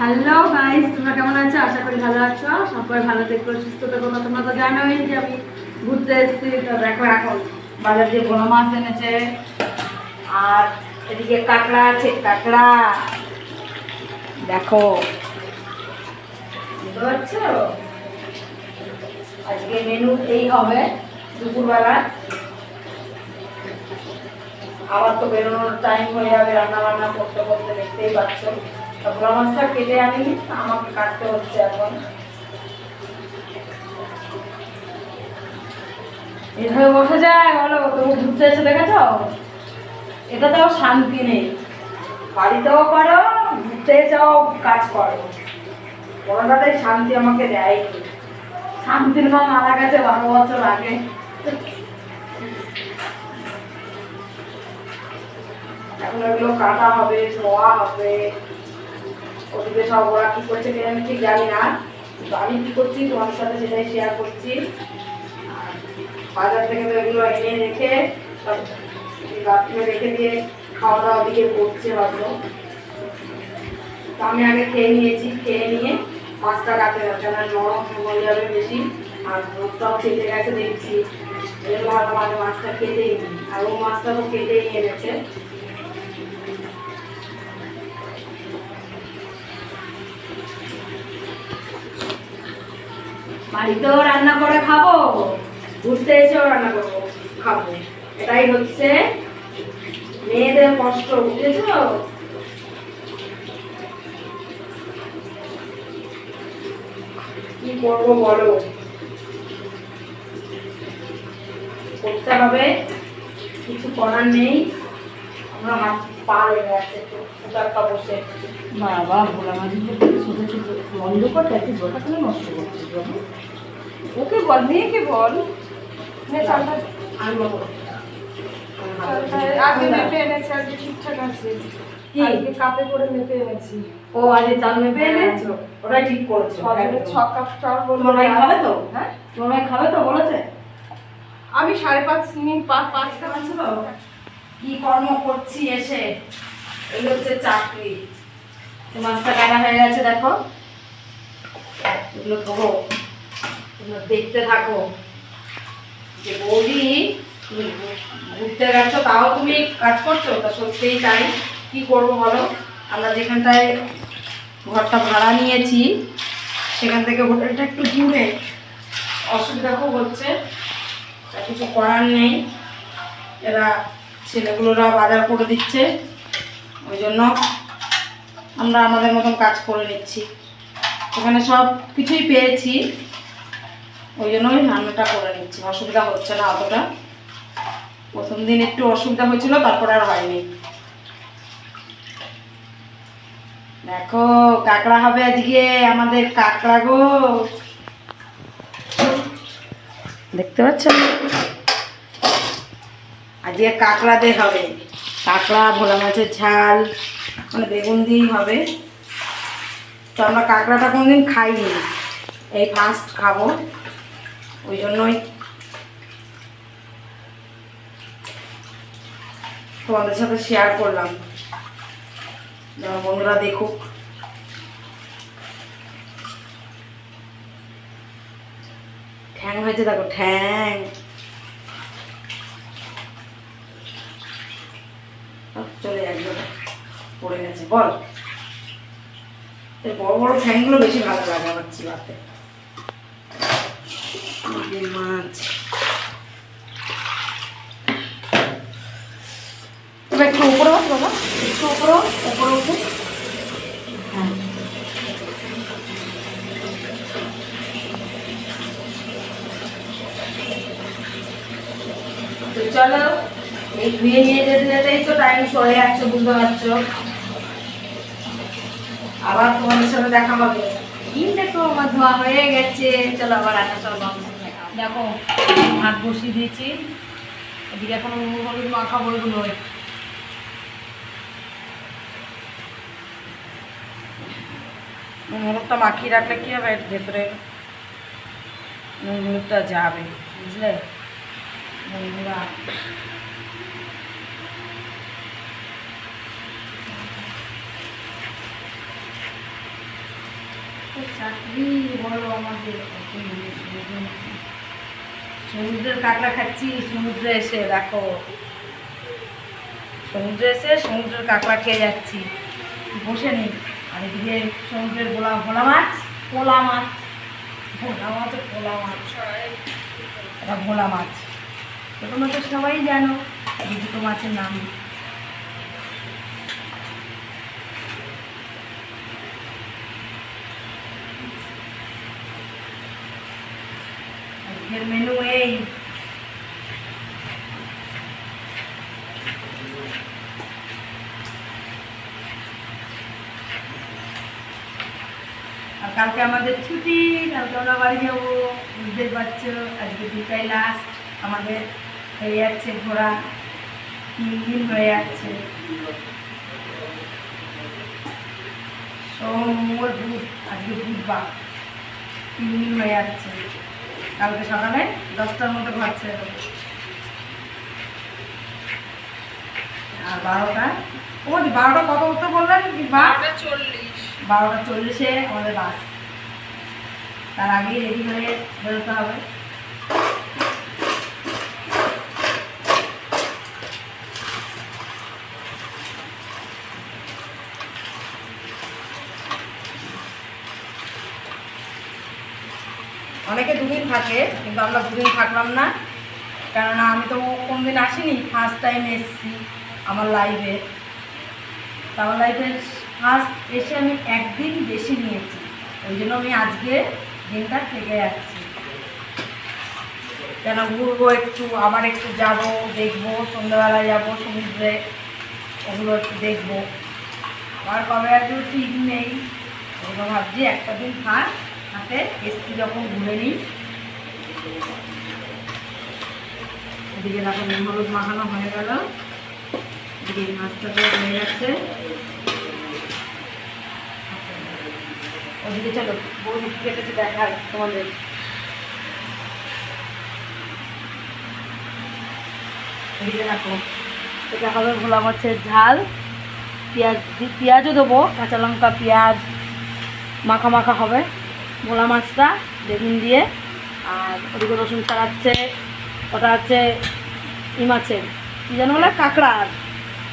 Hello guys তোমরা কেমন আছো? আশা করি ভালো আছো। সবাই ভালো থেকো, সুস্থ থেকো। তোমরা তো জানোই যে আমি ঘুরতে এসেছি, তো দেখো এখন বাজার দিয়ে বড় মাছ এনেছে। আর এদিকে কাঁকড়া আছে, কাঁকড়া। দেখো। আজকে মেনু এই হবে দুপুরবেলা। আবার তো বেরোনোর টাইম হয়ে যাবে রান্না বান্না করতে করতে দেখতেই পাচ্ছ। তা ভোলা মাছটা কেটে আনি আমাকে কাটতে হচ্ছে এখন। এভাবে বসে যায়, বলো, তুমি ঘুরতে এসে দেখেছ? এটাতেও শান্তি নেই। বাড়িতেও করো ঘুরতে যাও, কাজ করো। কোনোটাতেই শান্তি আমাকে দেয় শান্তির মা মারা গেছে বারো বছর আগে। এখন এগুলো কাটা হবে, ধোয়া হবে। ওদিকে সব ওরা কি করছে কি আমি ঠিক জানি না, কিন্তু আমি কি করছি তোমার সাথে সেটাই শেয়ার করছি। বাজার থেকে তো এগুলো এনে রেখে রাত্রে রেখে দিয়ে খাওয়া দাওয়া দিকে করছে হয়তো। তো আমি আগে খেয়ে নিয়েছি, খেয়ে নিয়ে মাছটা কাটতে যাচ্ছে না নরম হয়ে যাবে বেশি, আর দুধটাও কেটে গেছে দেখছি। এর মানে মাছটা কেটেই আর ও মাছটা তো কেটেই এনেছে। বাড়িতেও রান্না করে খাব, ঘুরতে এসেও রান্না করব, খাব। এটাই হচ্ছে মেয়েদের কষ্ট, বুঝেছ? কি করব বলো? করতে হবে, কিছু করার নেই। বাবা ভোলা মাঝিকে ছোট ছোট বন্ধ করতে একটু জলটা কেন নষ্ট করছিস বাবু? ওকে বল মেয়েকে বল। আগে মেপে এনেছি আজকে ঠিকঠাক আছে। কি? কাপে করে মেপে এনেছি। ও আজ চাল মেপে এনেছো? ওটাই ঠিক করেছ। ছ কাপ চাল খাবে তো? হ্যাঁ। খাবে তো বলেছে? আমি সাড়ে পাঁচ মিনিট পাঁচ পাঁচ কাপ আছে তো কি কর্ম করছি এসে? এই হচ্ছে চাকরি। মাছটা কাটা হয়ে গেছে, দেখো। এগুলো ধরো এগুলো দেখতে থাকো। যে বৌদি ঘুরতে গেছো, তাও তুমি কাজ করছ? তা সত্যিই তাই। কি করব বলো? আমরা যেখানটায় ঘরটা ভাড়া নিয়েছি, সেখান থেকে হোটেলটা একটু দূরে। অসুবিধা খুব হচ্ছে। তা কিছু করার নেই। এরা ছেলেগুলোরা বাজার করে দিচ্ছে। ওই জন্য আমরা আমাদের মতন কাজ করে নিচ্ছি। ওখানে সব কিছুই পেয়েছি। ওই জন্যই রান্নাটা করে নিচ্ছি। অসুবিধা হচ্ছে না অতটা। প্রথম দিন একটু অসুবিধা হয়েছিল, তারপর আর হয়নি। দেখো, কাঁকড়া হবে আজকে আমাদের কাঁকড়া গো। দেখতে পাচ্ছ? আজকে কাঁকড়া দিয়ে হবে। কাঁকড়া, ভোলা মাছের ঝাল মানে বেগুন দিয়েই হবে। তো আমরা কাঁকড়াটা কোনোদিন খাইনি। এই ফার্স্ট খাব। ওই জন্যই তোমাদের সাথে শেয়ার করলাম। বন্ধুরা দেখুক। ঠ্যাং হয়েছে, দেখো, ঠ্যাং আহ, চলে যাক ওটা। পড়ে গেছে, বল। বড় বড় ঠ্যাংগুলো বেশি ভালো লাগে আমার চিবাতে মাছ। হ্যাঁ। চলো, এই ধুয়ে নিয়ে যেতে যেতেই তো টাইম সরে যাচ্ছে, বুঝতে পারছ? আবার তোমাদের সাথে দেখা হবে। কি দেখো, আমার ধোয়া হয়ে গেছে। চলো আবার রান্না সব দেখো ভাত বসিয়ে দিয়েছি। এদিকে এখন হলুদ মাখাবো এগুলো নুন, হলুদটা মাখিয়ে রাখলে কি হবে? ভেতরে হলুদটা যাবে, বুঝলে? বন্ধুরা চাকরি বলো আমাদের কত জিনিস বুঝো না। সমুদ্রের কাঁকড়া খাচ্ছি, সমুদ্রে এসে দেখো। সমুদ্রে এসে সমুদ্রের কাঁকড়া খেয়ে যাচ্ছি। বসে নেই। আর এদিকে সমুদ্রের ভোলা ভোলা মাছ, পোলা মাছ। ভোলা মাছ, পোলা মাছ। এটা ভোলা মাছ। তোমরা তো সবাই জানো দুটো মাছের নাম। মেনু এই আর কালকে আমাদের ছুটি কালকে আমরা বাড়ি যাব বুঝতেই পারছ আজকে দুটাই লাস্ট আমাদের হয়ে যাচ্ছে ঘোরা তিন দিন হয়ে যাচ্ছে সোম মঙ্গল বুধ আজকে বুধবার তিন দিন হয়ে যাচ্ছে কালকে সকালে দশটার মধ্যে ঘর ছেড়ে দেবো। আর বারোটা? ও দি বারোটা কত উঠতে বললেন? চল্লিশ। বারোটা চল্লিশে আমাদের বাস। তার আগেই রেডি হয়ে বেরোতে হবে। অনেকে দুদিন থাকে, কিন্তু আমরা দুদিন থাকলাম না। কেননা আমি তো কোনদিন আসিনি ফার্স্ট টাইম এসেছি আমার লাইফে তা আমার ফার্স্ট এসে আমি একদিন বেশি নিয়েছি, ওই জন্য আমি আজকে দিনটা থেকে যাচ্ছি। কেন ঘুরবো একটু, আবার একটু যাব, দেখব, সন্ধ্যাবেলায় যাব সমুদ্রে, ওগুলো একটু দেখব। আবার কবে আসব ঠিক নেই ওগুলো ভাবছি একটা দিন থাক, হাতে এসছি যখন, ঘুরে নিই। এদিকে দেখো নুন হলুদ মাখানো হয়ে গেল। এদিকে মাছটা তো হয়ে যাচ্ছে ওদিকে চলো কি কেটেছে দেখায় তোমাদের। এদিকে রাখো এটা হবে ভোলা মাছের ঝাল। পেঁয়াজ পেঁয়াজও দেবো, কাঁচা লঙ্কা, পেঁয়াজ, মাখা মাখা হবে। ভোলা মাছটা বেগুন দিয়ে। আর ওদিকে রসুন ছাড়াচ্ছে ওটা হচ্ছে ই মাছের কী যেন বলে? কাঁকড়ার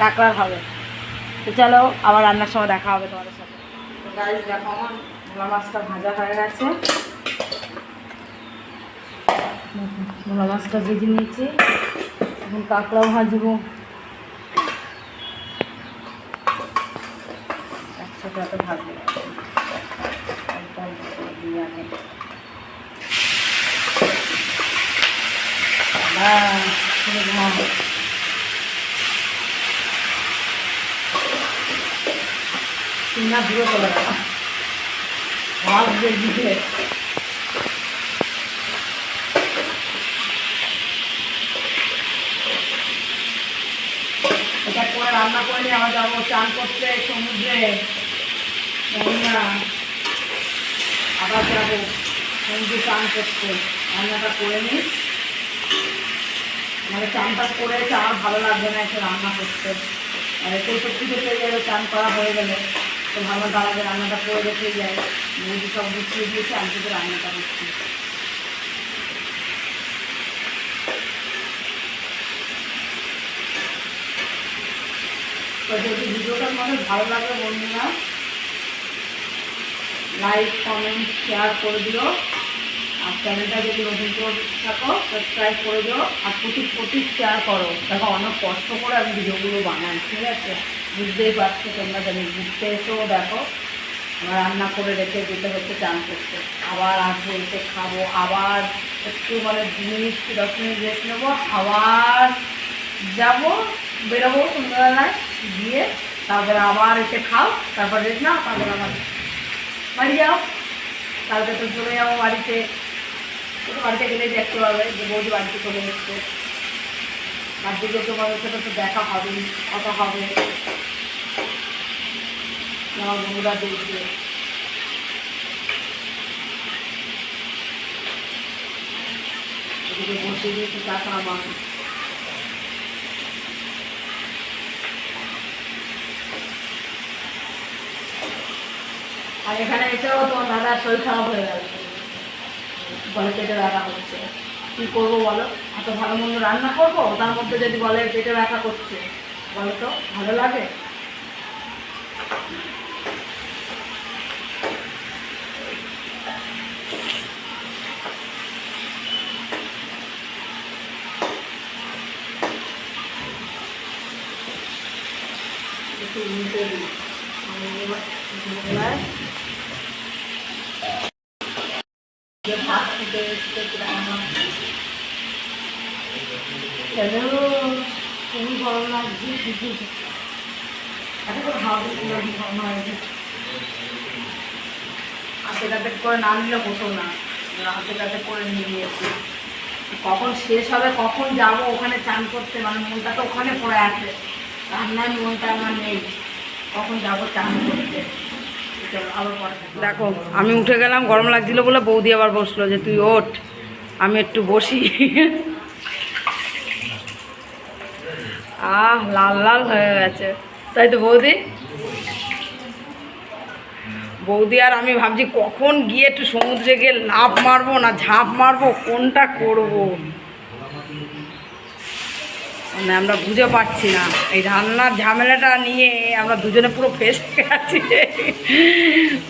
কাঁকড়ার হবে। তো চলো, আবার রান্নার সময় দেখা হবে তোমাদের সাথে। গাইজ দেখো আমার ভোলা মাছটা ভাজা হয়ে গেছে। ভোলা মাছটা ভেজে নিয়েছি। এখন কাঁকড়াও ভাজবো। একসাথে ভাজবো অল্প অল্প করে দিয়ে আগে। এটা করে রান্না করে নিয়ে আবার যাব চান করতে সমুদ্রে গঙ্গা আবার যাব সমুদ্রে চান করতে। রান্নাটা করে নিই। মানে চানটা করে আর ভালো লাগবে না একটু রান্না করতে। আর একটু সত্যি গেলে চান করা হয়ে গেলে তো ভালো দাঁড়াবে, রান্নাটা করে রেখে যায়। বৌদি সব গুছিয়ে দিয়েছে, আমি শুধু রান্নাটা করছি। তো যদি ভিডিওটা তোমাদের ভালো লাগে বন্ধুরা লাইক কমেন্ট শেয়ার করে দিও। আর চ্যানেলটা যদি নতুন করে থাকো সাবস্ক্রাইব করে দিও আর প্রচুর প্রচুর শেয়ার করো। দেখো, অনেক কষ্ট করে আমি ভিডিওগুলো বানাই, ঠিক আছে? বুঝতেই পারছ তোমরা জানি, ঘুরতে এসেও দেখো। আমার রান্না করে রেখে যেতে হচ্ছে চান করতে। আবার আসব, এসে খাব, আবার একটু মানে জিনিস দশ মিনিট রেস্ট নেব, আবার যাব, বেরোবো সন্ধ্যাবেলায়, গিয়ে তারপরে আবার এসে খাও, তারপর রেস্ট নাও তারপরে আবার বাড়ি যাও। কালকে তো চলে যাব বাড়িতে। বাড়িতে গেলে দেখতে পাবে যে বৌদি বাড়িতে চলে এসছে। বাড়িতে তোমাদের সাথে তো দেখা হবে, কথা হবে। আমার বন্ধুরা দেখবে। আমার আর এখানে এসেও তোমার দাদার শরীর খারাপ হয়ে গেল। বলে পেটে ব্যথা করছে। কী করব বলো? এত ভালো মন্দ রান্না করব? তার মধ্যে যদি বলে পেটে ব্যথা করছে, বলো তো, ভালো লাগে? একটু উল্টে দিই আমি এবার এবার যে ভাত ফুটে এসছে হ্যালো খুবই করে হাওয়া হাতে করে না নিলে হতো না হাতে কাতে করে নিয়ে নিয়েছি কখন শেষ হবে কখন যাব ওখানে চান করতে মানে মনটা তো ওখানে পড়ে আছে রান্নার মনটা আমার নেই কখন যাব, চান করতে? দেখা, আমি উঠে গেলাম, গরম লাগছিল বলে বৌদি আবার বসল যে তুই ওঠ, আমি একটু বসি। আহ, লাল লাল হয়ে গেছে। তাই তো বৌদি? বৌদি আর আমি ভাবছি কখন গিয়ে একটু সমুদ্রে গিয়ে লাফ মারবো না ঝাঁপ মারবো, কোনটা করব? মানে আমরা বুঝে পাচ্ছি না। এই রান্নার ঝামেলাটা নিয়ে আমরা দুজনে পুরো ফেসে গেছি।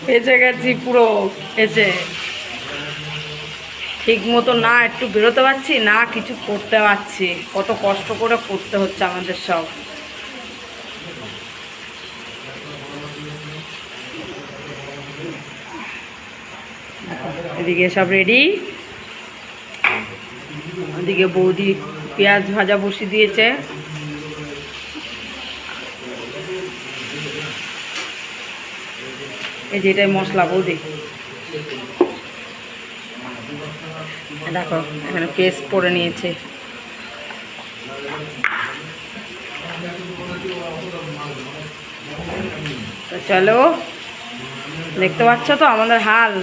ফেসে গেছি পুরো এসে ঠিক মতো না একটু বেরোতে পারছি, না কিছু করতে পারছি। কত কষ্ট করে করতে হচ্ছে আমাদের সব। এদিকে সব রেডি ওদিকে বৌদি পেঁয়াজ ভাজা বসিয়ে দিয়েছে। এই যে এটাই মশলা, বৌদি। দেখো, এখানে পেস্ট করে নিয়েছে। তো চলো, দেখতে পাচ্ছ তো আমাদের হাল?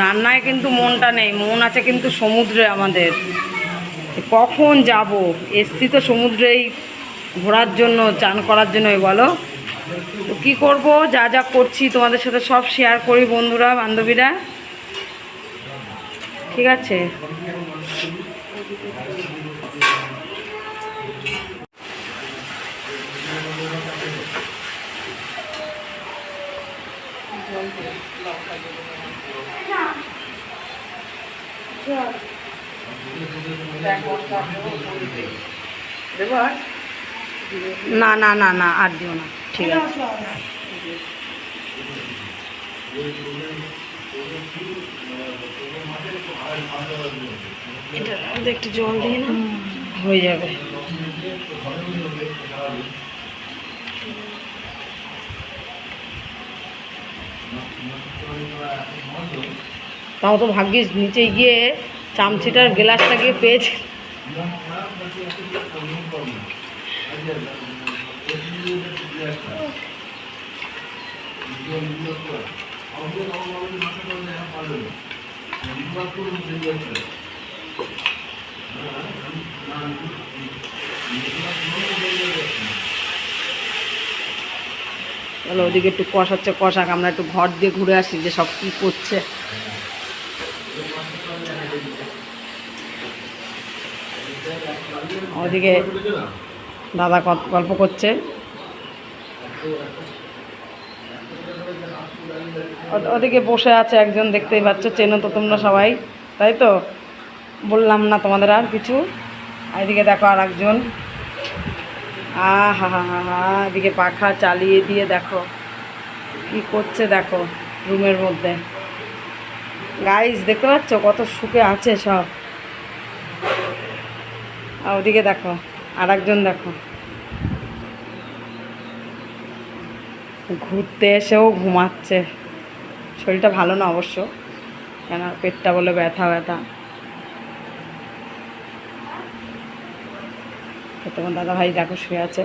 রান্নায় কিন্তু মনটা নেই, মন আছে কিন্তু সমুদ্রে আমাদের। কখন যাব? এসছি তো সমুদ্রেই ঘোরার জন্য, চান করার জন্যই বলো। তো কী করব? যা যা করছি তোমাদের সাথে সব শেয়ার করি বন্ধুরা, বান্ধবীরা। ঠিক আছে? না না না না আর দিও না। ঠিক আছে। মধ্যে একটু জল দিয়ে না হয়ে যাবে। তাও তো ভাগ্যিস নিচে গিয়ে চামচিটার গ্লাসটা গিয়ে পেয়েছে। তাহলে ওদিকে একটু কষাচ্ছে কষাক, আমরা একটু ঘর দিয়ে ঘুরে আসি যে সব কী করছে। ওদিকে দাদা গল্প করছে। ওদিকে বসে আছে একজন, দেখতেই পাচ্ছ, চেনো তো তোমরা সবাই, তাই তো? বললাম না তোমাদের আর কিছু। এদিকে দেখো আর একজন আ হা হা হা হা এদিকে পাখা চালিয়ে দিয়ে দেখো, কি করছে দেখো রুমের মধ্যে। গাইজ দেখতে পাচ্ছ কত সুখে আছে সব। আর ওদিকে দেখো আর একজন দেখো। ঘুরতে এসেও ঘুমাচ্ছে। শরীরটা ভালো না অবশ্য, কেন পেটটা বলে ব্যথা ব্যথা। তোমার দাদা ভাই দেখো শুয়ে আছে।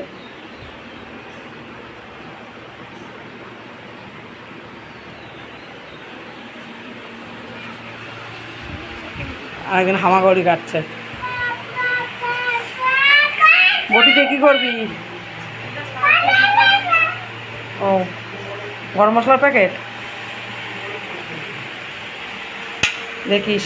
আর একজন হামাগড়ি কাটছে বটিতে কি করবি? ও গরম মশলার প্যাকেট? দেখিস।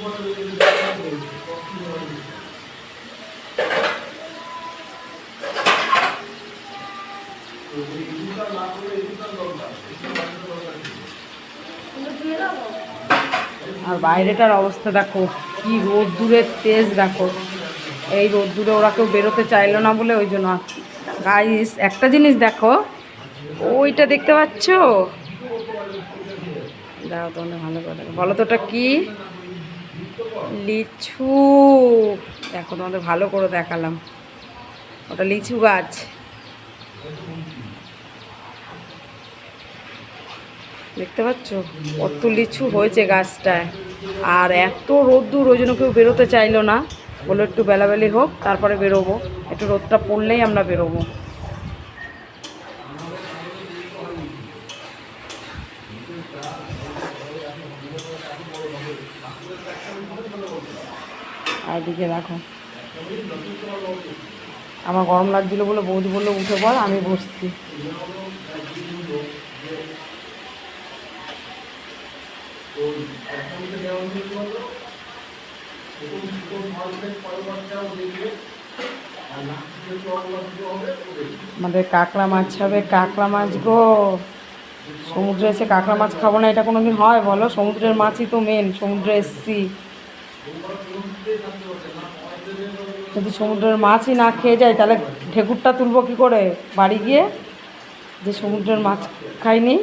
আর বাইরেটার অবস্থা দেখো, কি রোদ দূরের তেজ দেখো। এই রোদ দূরে ওরা কেউ বেরোতে চাইলো না বলে ওই জন্য গাইস একটা জিনিস দেখো, ওইটা দেখতে পাচ্ছ? দাও তোমাদের ভালো করে বলো তো ওটা কি? লিচু। দেখো, তোমাদের ভালো করে দেখালাম। ওটা লিচু গাছ। দেখতে পাচ্ছ? কত লিচু হয়েছে গাছটায়। আর এত রোদ্দুর, ওই জন্য কেউ বেরোতে চাইলো না। বলে একটু বেলাবেলি হোক, তারপরে বেরোবো। একটু রোদটা পড়লেই আমরা বেরোবো আর এদিকে দেখো। আমার গরম লাগছিল বলে বৌদি বলল, উঠে পর আমি বসছি। আমাদের কাঁকড়া মাছ হবে কাঁকড়া মাছ গো। সমুদ্রে এসে কাঁকড়া মাছ খাব না, এটা কোনোদিন হয় বলো? সমুদ্রের মাছই তো মেন সমুদ্রে এসছি। যদি সমুদ্রের মাছই না খেয়ে যায়, তাহলে ঢেকুরটা তুলবো কি করে? বাড়ি গিয়ে? যে সমুদ্রের মাছ খাইনি।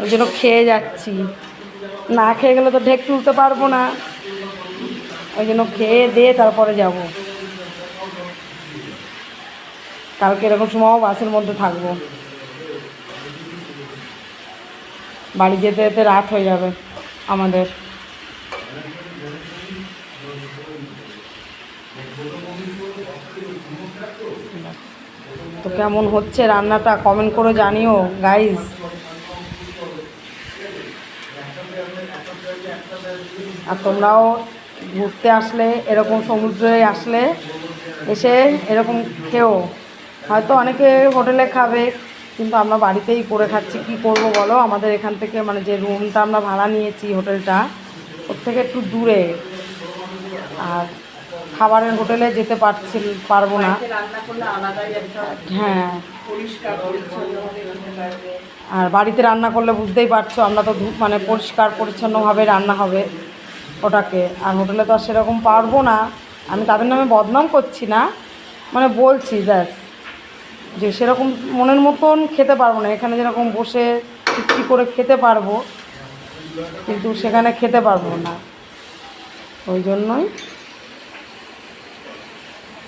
ওই জন্য খেয়ে যাচ্ছি। না খেয়ে গেলে তো ঢেক তুলতে পারব না। ওই জন্য খেয়ে দিয়ে তারপরে যাব। কালকে এরকম সময়ও বাসের মধ্যে থাকব। বাড়ি যেতে যেতে রাত হয়ে যাবে আমাদের। তো কেমন হচ্ছে রান্নাটা? কমেন্ট করে জানিও গাইজ আর তোমরাও ঘুরতে আসলে, এরকম সমুদ্রে আসলে, এসে এরকম খেও। হয়তো অনেকে হোটেলে খাবে, কিন্তু আমরা বাড়িতেই করে খাচ্ছি। কি করব বলো? আমাদের এখান থেকে মানে যে রুমটা আমরা ভাড়া নিয়েছি হোটেলটা, ওর থেকে একটু দূরে। আর খাবারের হোটেলে যেতে পারছি পারব না। হ্যাঁ। আর বাড়িতে রান্না করলে বুঝতেই পারছ আমরা তো মানে পরিষ্কার পরিচ্ছন্নভাবে রান্না হবে ওটাকে। আর হোটেলে তো আর সেরকম পারব না। আমি তাদের নামে বদনাম করছি না। মানে বলছি ব্যাস। যে সেরকম মনের মতন খেতে পারব না। এখানে যেরকম বসে তৃপ্তি করে খেতে পারব কিন্তু সেখানে খেতে পারব না। ওই জন্যই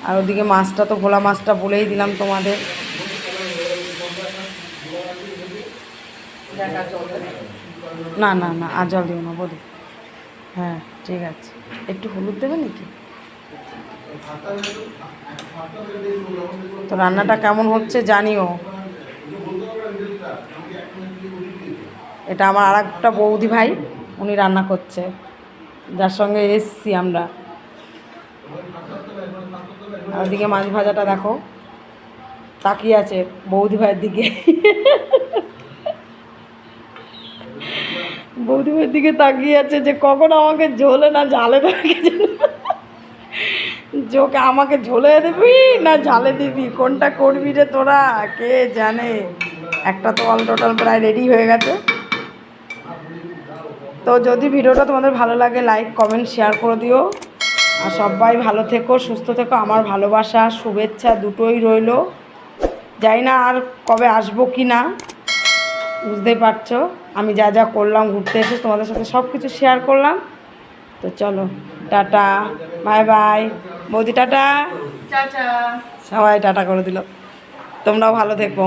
আর ওদিকে মাছটা তো ভোলা মাছটা বলেই দিলাম তোমাদের। না না না, আর জল দিও না বলি হ্যাঁ ঠিক আছে। একটু হলুদ দেবে নাকি? তো রান্নাটা কেমন হচ্ছে জানিও। এটা আমার আর একটা বৌদি ভাই, উনি রান্না করছে। যার সঙ্গে এসছি আমরা। ওদিকে মাছ ভাজাটা দেখো। তাকিয়ে আছে বৌদি ভাইয়ের দিকে। বৌদি ভাইয়ের দিকে তাকিয়ে আছে যে কখন আমাকে ঝোলে না ঝালে দেবে জোকে আমাকে ঝোলে দিবি না ঝালে দিবি? কোনটা করবি রে তোরা? কে জানে? একটা তো অল টোটাল প্রায় রেডি হয়ে গেছে। তো যদি ভিডিওটা তোমাদের ভালো লাগে লাইক কমেন্ট শেয়ার করে দিও। আর সবাই ভালো থেকো সুস্থ থেকো। আমার ভালোবাসা শুভেচ্ছা দুটোই রইল। জানি না আর কবে আসব কি না বুঝতেই পারছ। আমি যা যা করলাম ঘুরতে এসে তোমাদের সাথে সব কিছু শেয়ার করলাম। তো চলো টাটা বাই বাই বৌদি টাটা। সবাই টাটা করে দিল। তোমরাও ভালো থেকো।